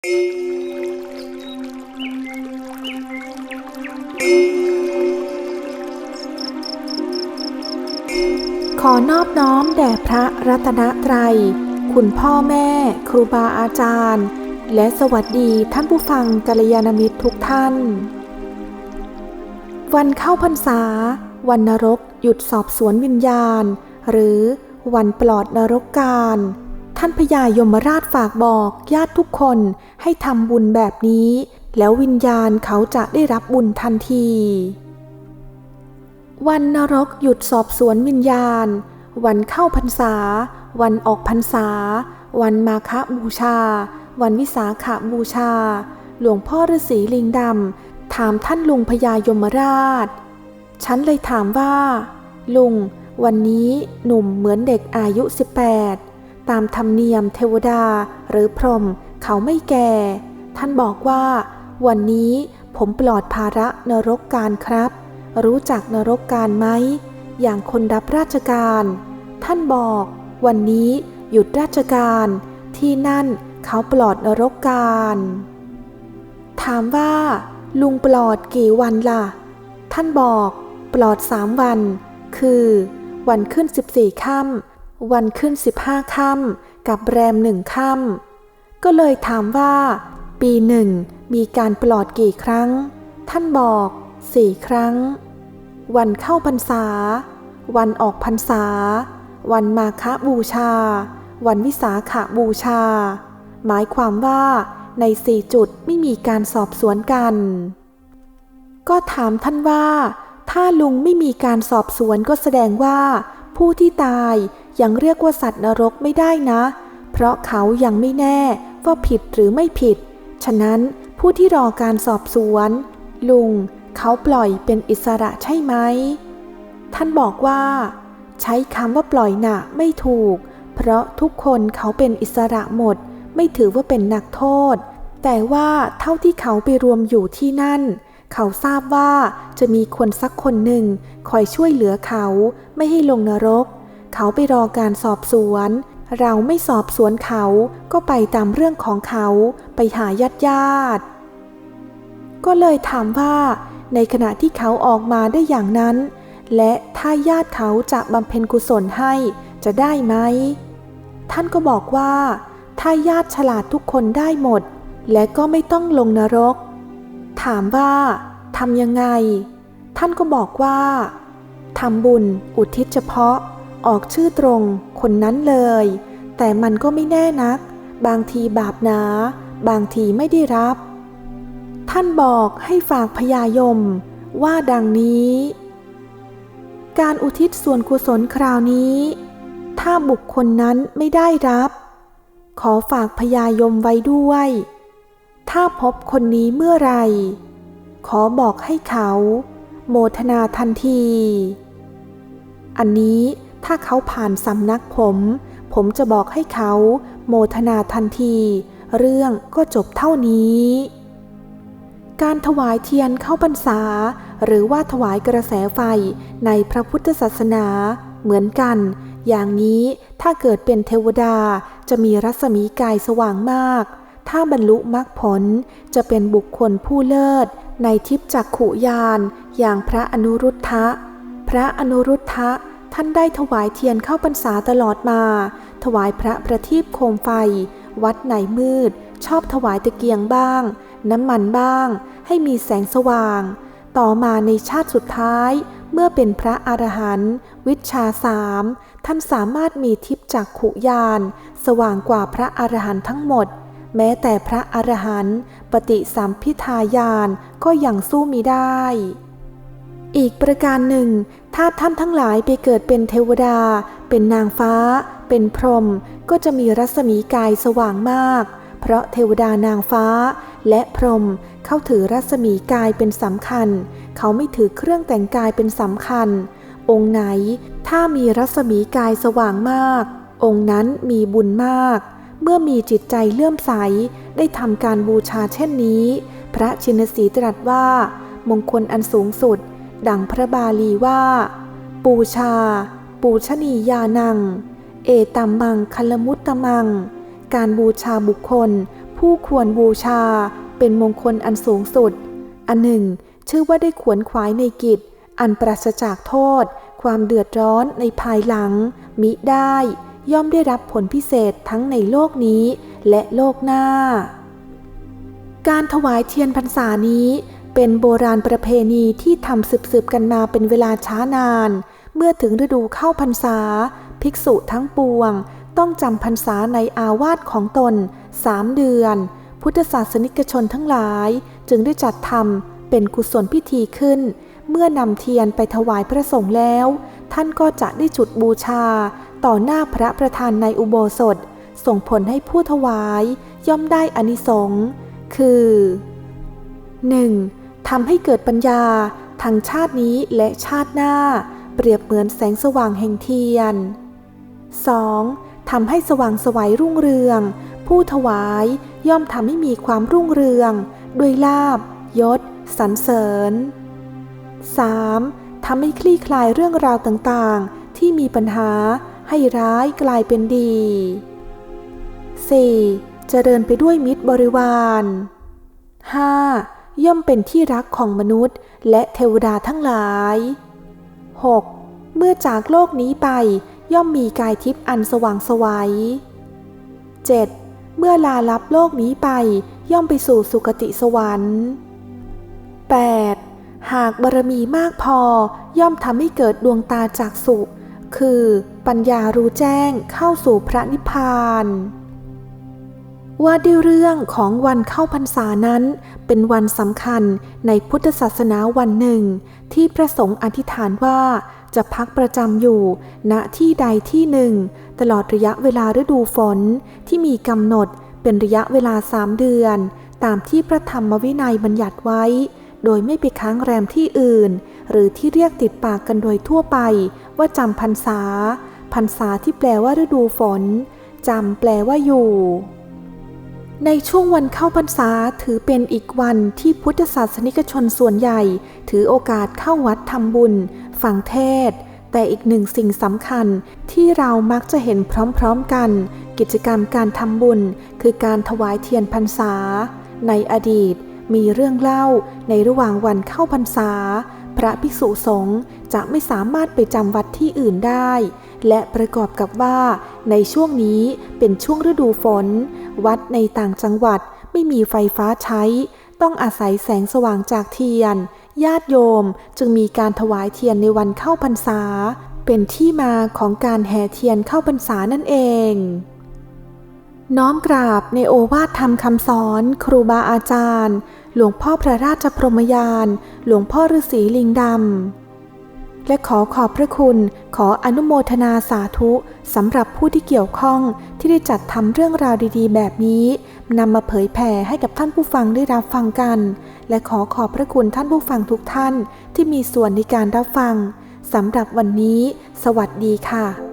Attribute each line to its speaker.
Speaker 1: ขอนอบน้อมแด่พระรัตนตรัย คุณพ่อแม่ ครูบาอาจารย์ และสวัสดีท่านผู้ฟังกัลยาณมิตรทุกท่าน วันเข้าพรรษา วันนรกหยุดสอบสวนวิญญาณ หรือวันปลอดนรกการ ท่านพญายมราชฝากบอกญาติทุกคนให้ทำบุญแบบนี้ แล้ววิญญาณเขาจะได้รับบุญทันที วันนรกหยุดสอบสวนวิญญาณ วันเข้าพรรษา วันออกพรรษา วันมาฆบูชา วันวิสาขบูชา หลวงพ่อฤาษีลิงดำถามท่านลุงพญายมราช ฉันเลยถามว่า ลุง วันนี้หนุ่มเหมือนเด็กอายุ 18 ตามธรรมเนียมเทวดาหรือพรหมเขาไม่แก่ ท่านบอกว่า วันนี้ผมปลอดภาระนรกการครับ รู้จักนรกการไหม อย่างคนรับราชการ ท่านบอก วันนี้หยุดราชการ ที่นั่นเขาปลอดนรกการ ถามว่า ลุงปลอดกี่วันล่ะ ท่านบอก ปลอดสามวัน คือ วันขึ้นสิบสี่ค่ำ วันขึ้นสิบห้าค่ำกับแรมหนึ่งค่ำก็เลยถามว่า ปีหนึ่งมีการปลอดกี่ครั้ง ท่านบอกสี่ครั้ง วันเข้าพรรษา วันออกพรรษา วันมาฆบูชา วันวิสาขบูชา หมายความว่าในสี่จุดไม่มีการสอบสวนกัน ก็ถามท่านว่า ถ้าลุงไม่มีการสอบสวนก็แสดงว่า ผู้ที่ตายยังเรียกว่าสัตว์นรกไม่ได้นะ เพราะเขายังไม่แน่ว่าผิดหรือไม่ผิด ฉะนั้นผู้ที่รอการสอบสวน ลุงเขาปล่อยเป็นอิสระใช่ไหม ท่านบอกว่า ใช้คำว่าปล่อยหนะไม่ถูก เพราะทุกคนเขาเป็นอิสระหมด ไม่ถือว่าเป็นนักโทษ แต่ว่าเท่าที่เขาไปรวมอยู่ที่นั่น เขาทราบว่าจะมีคนสักคนหนึ่งคอยช่วยเหลือเขาไม่ให้ลงนรก เขาไปรอการสอบสวน เราไม่สอบสวนเขาก็ไปตามเรื่องของเขาไปหาญาติญาติ ก็เลยถามว่า ในขณะที่เขาออกมาได้อย่างนั้น และถ้าญาติเขาจะบำเพ็ญกุศลให้จะได้ไหม ท่านก็บอกว่า ถ้าญาติฉลาดทุกคนได้หมด และก็ไม่ต้องลงนรกามว่าทำยังไง ท่านก็บอกว่าทำบุญอุทิศเฉพาะออกชื่อตรงคนนั้นเลย แต่มันก็ไม่แน่นัก บางทีบาปหนา บางทีไม่ได้รับ ท่านบอกให้ฝากพยายมว่าดังนี้ การอุทิศส่วนกุศลคราวนี้ ถ้าบุคคลนั้นไม่ได้รับ ขอฝากพยายมไว้ด้วย ถ้าพบคนนี้เมื่อไร ขอบอกให้เขา โมทนาทันที อันนี้ถ้าเขาผ่านสำนักผม ผมจะบอกให้เขา โมทนาทันที เรื่องก็จบเท่านี้ การถวายเทียนเข้าพรรษา หรือว่าถวายกระแสไฟในพระพุทธศาสนาเหมือนกัน อย่างนี้ถ้าเกิดเป็นเทวดาจะมีรัศมีกายสว่างมาก ถ้าบรรลุมรรคผลจะเป็นบุคคลผู้เลิศ ในทิพจักขุยานอย่างพระอนุรุทธะ พระอนุรุทธะท่านได้ถวายเทียนเข้าพรรษาตลอดมา ถวายพระประทีปโคมไฟ วัดไหนมืด ชอบถวายตะเกียงบ้าง น้ำมันบ้าง ให้มีแสงสว่าง ต่อมาในชาติสุดท้าย เมื่อเป็นพระอรหันต์วิชาสามท่านสามารถมีทิพจักขุยาน สว่างกว่าพระอรหันต์ทั้งหมด แม้แต่พระอรหันต์ปฏิสัมพิทายานก็ยังสู้มิได้ อีกประการหนึ่ง ถ้าท่านทั้งหลายไปเกิดเป็นเทวดา เป็นนางฟ้า เป็นพรหมก็จะมีรัศมีกายสว่างมาก เพราะเทวดานางฟ้า และพรหมเข้าถือรัศมีกายเป็นสำคัญ เขาไม่ถือเครื่องแต่งกายเป็นสำคัญ องค์ไหนถ้ามีรัศมีกายสว่างมาก องค์นั้นมีบุญมาก เมื่อมีจิตใจเลื่อมใสได้ทำการบูชาเช่นนี้ พระชินสีตรัสว่า มงคลอันสูงสุด ดังพระบาลีว่า ปูชา ปูชนียานัง เอตัมมังคลมุตตมัง การบูชาบุคคล ผู้ควรบูชาเป็นมงคลอันสูงสุด อันหนึ่ง ชื่อว่าได้ขวนขวายในกิจ อันปราศจากโทษ ความเดือดร้อนในภายหลัง มิได้ ย่อมได้รับผลพิเศษทั้งในโลกนี้และโลกหน้า การถวายเทียนพรรษานี้ เป็นโบราณประเพณีที่ทำสืบๆกันมาเป็นเวลาช้านาน เมื่อถึงฤดูเข้าพรรษา ภิกษุทั้งปวง ต้องจำพรรษาในอาวาสของตนสามเดือน พุทธศาสนิกชนทั้งหลายจึงได้จัดทำเป็นกุศลพิธีขึ้น เมื่อนำเทียนไปถวายพระสงฆ์แล้ว ท่านก็จะได้จุดบูชา ต่อหน้าพระประธานในอุโบสถ ส่งผลให้ผู้ถวายย่อมได้อานิสงส์คือ 1. ทำให้เกิดปัญญาทั้งชาตินี้และชาติหน้า เปรียบเหมือนแสงสว่างแห่งเทียน 2. ทำให้สว่างสวัยรุ่งเรือง ผู้ถวายย่อมทำให้มีความรุ่งเรือง ด้วยลาบยศสรรเสริญ 3. ทำให้คลี่คลายเรื่องราวต่างๆ ที่มีปัญหา ให้ร้ายกลายเป็นดี 4. เจริญไปด้วยมิตรบริวาร 5. ย่อมเป็นที่รักของมนุษย์ และเทวดาทั้งหลาย 6. เมื่อจากโลกนี้ไปย่อมมีกายทิพย์อันสว่างสวัย 7. เมื่อลาลับโลกนี้ไปย่อมไปสู่สุคติสวรรค์ 8. หากบารมีมากพอย่อมทำให้เกิดดวงตาจากสุ คือปัญญารู้แจ้งเข้าสู่พระนิพพาน ว่าด้วยเรื่องของวันเข้าพรรษานั้น เป็นวันสำคัญในพุทธศาสนาวันหนึ่ง ที่พระสงฆ์อธิษฐานว่าจะพักประจำอยู่ ณที่ใดที่หนึ่ง ตลอดระยะเวลาฤดูฝนที่มีกำหนดเป็นระยะเวลาสามเดือน ตามที่พระธรรมวินัยบัญญัติไว้ โดยไม่ไปค้างแรมที่อื่น หรือที่เรียกติดปากกันโดยทั่วไป ว่าจำพรรษา พรรษาที่แปลว่าฤดูฝนจำแปลว่าอยู่ ในช่วงวันเข้าพรรษาถือเป็นอีกวันที่พุทธศาสนิกชนส่วนใหญ่ ถือโอกาสเข้าวัดทำบุญ ฟังเทศ แต่อีกหนึ่งสิ่งสำคัญที่เรามักจะเห็นพร้อมๆกัน กิจกรรมการทำบุญ คือการถวายเทียนพรรษา ในอดีตมีเรื่องเล่าในระหว่างวันเข้าพรรษา พระภิกษุสงฆ์จะไม่สามารถไปจำวัดที่อื่นได้ และประกอบกับว่าในช่วงนี้เป็นช่วงฤดูฝน วัดในต่างจังหวัดไม่มีไฟฟ้าใช้ ต้องอาศัยแสงสว่างจากเทียน ญาติโยมจึงมีการถวายเทียนในวันเข้าพรรษา เป็นที่มาของการแห่เทียนเข้าพรรษานั่นเอง น้อมกราบในโอวาทธรรมคำสอน ครูบาอาจารย์ หลวงพ่อพระราชพรหมยาน หลวงพ่อฤาษีลิงดำ และขอขอบพระคุณ ขออนุโมทนาสาธุสำหรับผู้ที่เกี่ยวข้องที่ได้จัดทำเรื่องราวดีๆ แบบนี้นำมาเผยแผ่ให้กับท่านผู้ฟังได้รับฟังกัน และขอขอบพระคุณท่านผู้ฟังทุกท่านที่มีส่วนในการรับฟังสำหรับวันนี้ สวัสดีค่ะ